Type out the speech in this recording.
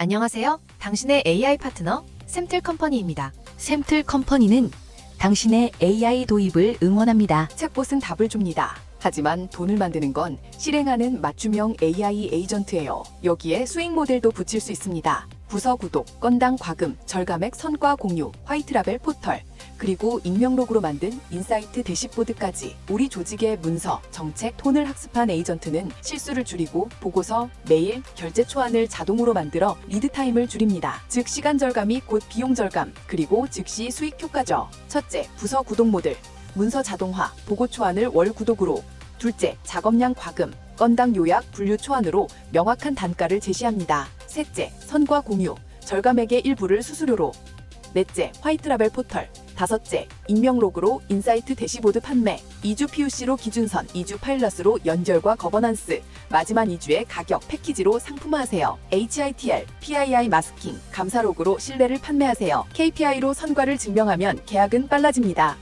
안녕하세요. 당신의 AI 파트너 샘틀 컴퍼니입니다. 샘틀 컴퍼니는 당신의 AI 도입을 응원합니다. 챗봇은 답을 줍니다. 하지만 돈을 만드는 건 실행하는 맞춤형 AI 에이전트예요. 여기에 수익 모델도 붙일 수 있습니다. 부서 구독, 건당 과금, 절감액 선과 공유, 화이트라벨 포털, 그리고 익명 로그로 만든 인사이트 대시보드까지 우리 조직의 문서, 정책, 톤을 학습한 에이전트는 실수를 줄이고 보고서, 메일, 결제 초안을 자동으로 만들어 리드 타임을 줄입니다. 즉 시간 절감이 곧 비용 절감, 그리고 즉시 수익 효과죠. 첫째, 부서 구독 모델. 문서 자동화, 보고 초안을 월 구독으로. 둘째, 작업량 과금, 건당 요약, 분류 초안으로 명확한 단가를 제시합니다. 셋째, 선과 공유, 절감액의 일부를 수수료로. 넷째, 화이트라벨 포털. 다섯째, 익명 로그로 인사이트 대시보드 판매. 2주 PUC로 기준선, 2주 파일럿으로 연결과 거버넌스. 마지막 2주의 가격 패키지로 상품화하세요. HITL, PII 마스킹, 감사 로그로 신뢰를 판매하세요. KPI로 선과를 증명하면 계약은 빨라집니다.